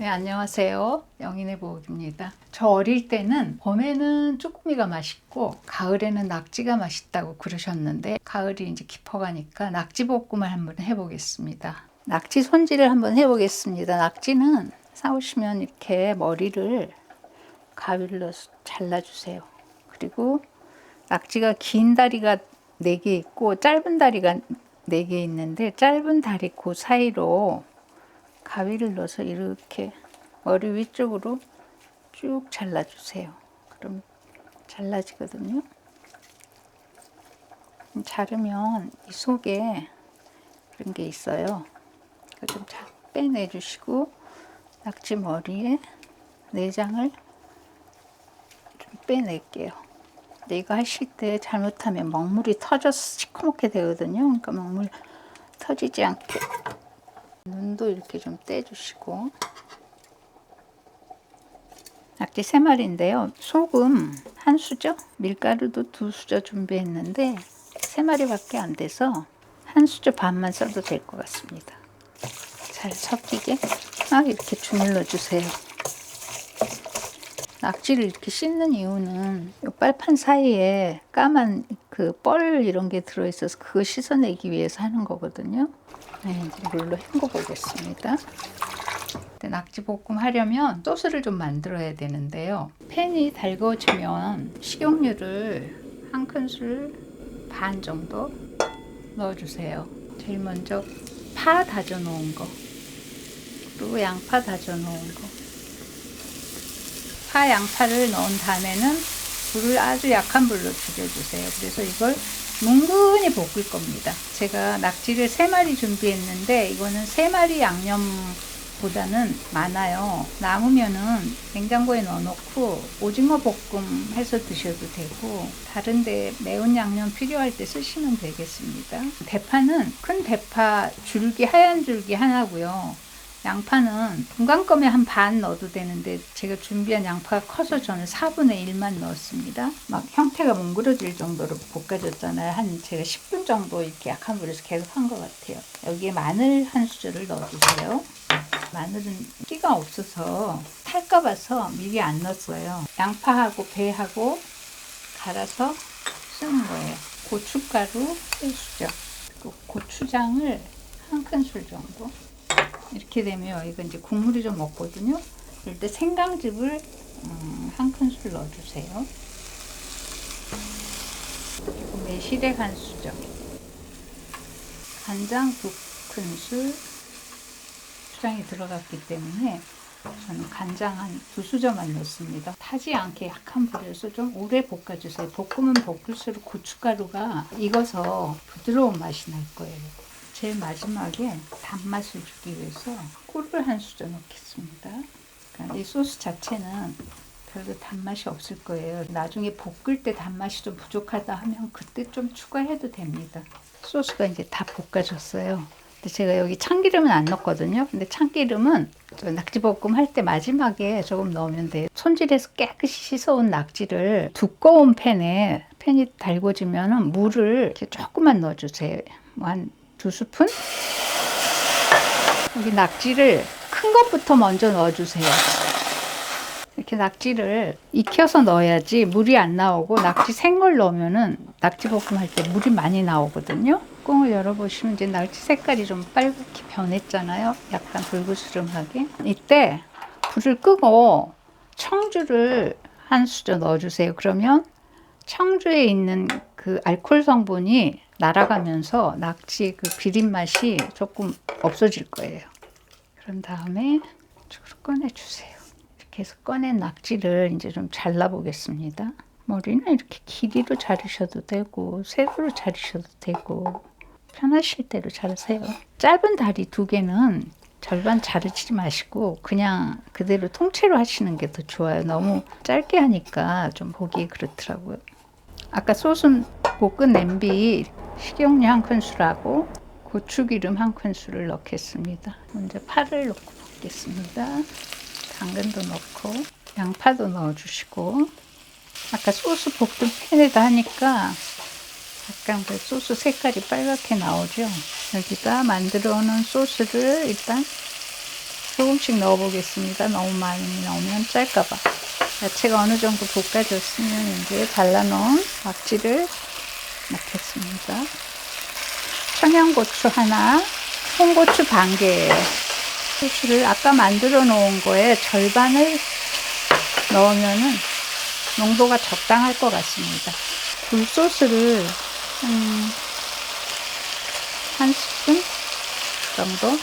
네, 안녕하세요. 영인의 보옥입니다. 저 어릴 때는 봄에는 쭈꾸미가 맛있고 가을에는 낙지가 맛있다고 그러셨는데 가을이 이제 깊어가니까 낙지 볶음을 한번 해보겠습니다. 낙지 손질을 한번 해보겠습니다. 낙지는 사오시면 이렇게 머리를 넣어서 잘라주세요. 그리고 낙지가 긴 다리가 4개 있고 짧은 다리가 4개 있는데 짧은 다리 그 사이로 가위를 넣어서 이렇게 머리 위쪽으로 쭉 잘라주세요. 그럼 잘라지거든요. 자르면 이 속에 그런 게 있어요. 좀잘 빼내주시고 낙지 머리에 내장을 좀 빼낼게요. 근데 이거 하실 때 잘못하면 먹물이 터져서 시커멓게 되거든요. 그러니까 먹물 터지지 않게 눈도 이렇게 좀 떼주시고 낙지 세 마리인데요. 소금 한 수저, 밀가루도 두 수저 준비했는데 세 마리밖에 안 돼서 한 수저 반만 써도 될 것 같습니다. 잘 섞이게 막 이렇게 주물러 주세요. 낙지를 이렇게 씻는 이유는 이 빨판 사이에 까만 그 뻘 이런 게 들어있어서 그거 씻어내기 위해서 하는 거거든요. 네, 이제 물로 헹궈 보겠습니다. 낙지 볶음 하려면 소스를 좀 만들어야 되는데요. 팬이 달궈지면 식용유를 한 큰술 반 정도 넣어주세요. 제일 먼저 파 다져 놓은 거 그리고 양파 다져 놓은 거 파, 양파를 넣은 다음에는 불을 아주 약한 불로 줄여주세요. 그래서 이걸 뭉근히 볶을 겁니다. 제가 낙지를 3마리 준비했는데 이거는 3마리 양념보다는 많아요. 남으면은 냉장고에 넣어놓고 오징어 볶음 해서 드셔도 되고 다른데 매운 양념 필요할 때 쓰시면 되겠습니다. 대파는 큰 대파 줄기 하얀 줄기 하나고요. 양파는 분간껌에 한 반 넣어도 되는데 제가 준비한 양파가 커서 저는 4분의 1만 넣었습니다. 막 형태가 뭉그러질 정도로 볶아줬잖아요. 한 제가 10분 정도 이렇게 약한 불에서 계속 한 것 같아요. 여기에 마늘 한 수저를 넣어주세요. 마늘은 끼가 없어서 탈까 봐서 미리 안 넣었어요. 양파하고 배하고 갈아서 쓰는 거예요. 고춧가루 1수저 그리고 고추장을 한 큰술 정도 이렇게 되면 이거 이제 국물이 좀 없거든요. 그럴 때 생강즙을 음, 한 큰술 넣어주세요. 매실액 한 수저, 간장 두 큰술, 추장이 들어갔기 때문에 저는 간장 한 두 수저만 넣습니다. 타지 않게 약한 불에서 좀 오래 볶아주세요. 볶으면 볶을수록 고춧가루가 익어서 부드러운 맛이 날 거예요. 제일 마지막에 단맛을 주기 위해서 꿀을 한 수저 넣겠습니다. 그러니까 이 소스 자체는 별로 단맛이 없을 거예요. 나중에 볶을 때 단맛이 좀 부족하다 하면 그때 좀 추가해도 됩니다. 소스가 이제 다 볶아졌어요. 근데 제가 여기 참기름은 안 넣거든요. 근데 참기름은 낙지볶음 할 때 마지막에 조금 넣으면 돼요. 손질해서 깨끗이 씻어온 낙지를 두꺼운 팬에 팬이 달궈지면 물을 이렇게 조금만 넣어주세요. 뭐한 두 스푼. 여기 낙지를 큰 것부터 먼저 넣어주세요. 이렇게 낙지를 익혀서 넣어야지 물이 안 나오고 낙지 생걸 넣으면은 낙지 볶음 할 때 물이 많이 나오거든요. 꽁을 열어보시면 이제 낙지 색깔이 좀 빨갛게 변했잖아요. 약간 불그스름하게. 이때 불을 끄고 청주를 한 수저 넣어주세요. 그러면 청주에 있는 그 알코올 성분이 날아가면서 낙지 그 비린 맛이 조금 없어질 거예요. 그런 다음에 이쪽으로 꺼내주세요. 이렇게 해서 꺼낸 낙지를 이제 좀 잘라보겠습니다. 머리는 이렇게 길이로 자르셔도 되고 세로로 자르셔도 되고 편하실 대로 자르세요. 짧은 다리 두 개는 절반 자르지 마시고 그냥 그대로 통째로 하시는 게 더 좋아요. 너무 짧게 하니까 좀 보기 그렇더라고요. 아까 소스 볶은 냄비 식용유 한 큰술하고 고추기름 한 큰술을 넣겠습니다. 먼저 파를 넣고 볶겠습니다. 당근도 넣고 양파도 넣어주시고 아까 소스 볶은 팬에다 하니까 약간 그 소스 색깔이 빨갛게 나오죠. 여기다 만들어 놓은 소스를 일단 조금씩 넣어 보겠습니다. 너무 많이 넣으면 짤까봐. 야채가 어느 정도 볶아졌으면 이제 잘라놓은 낙지를 넣겠습니다. 청양고추 하나, 홍고추 반 개예요. 소스를 아까 만들어 놓은 거에 절반을 넣으면은 농도가 적당할 것 같습니다. 굴소스를 한, 한 스푼 정도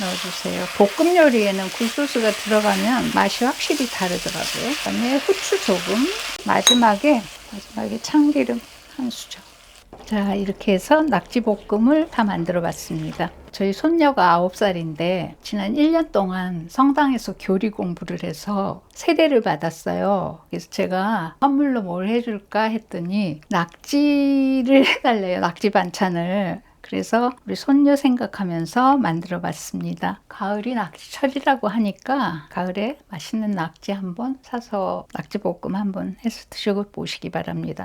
넣어주세요. 볶음 요리에는 굴소스가 들어가면 맛이 확실히 다르더라고요. 그다음에 후추 조금, 마지막에 마지막에 참기름 한 수저. 자 이렇게 해서 낙지볶음을 다 만들어 봤습니다. 저희 손녀가 9살인데 지난 1년 동안 성당에서 교리 공부를 해서 세례를 받았어요. 그래서 제가 선물로 뭘 해줄까 했더니 낙지를 해달래요. 낙지 반찬을. 그래서 우리 손녀 생각하면서 만들어 봤습니다. 가을이 낙지철이라고 하니까 가을에 맛있는 낙지 한번 사서 낙지볶음 한번 해서 드셔보시기 바랍니다.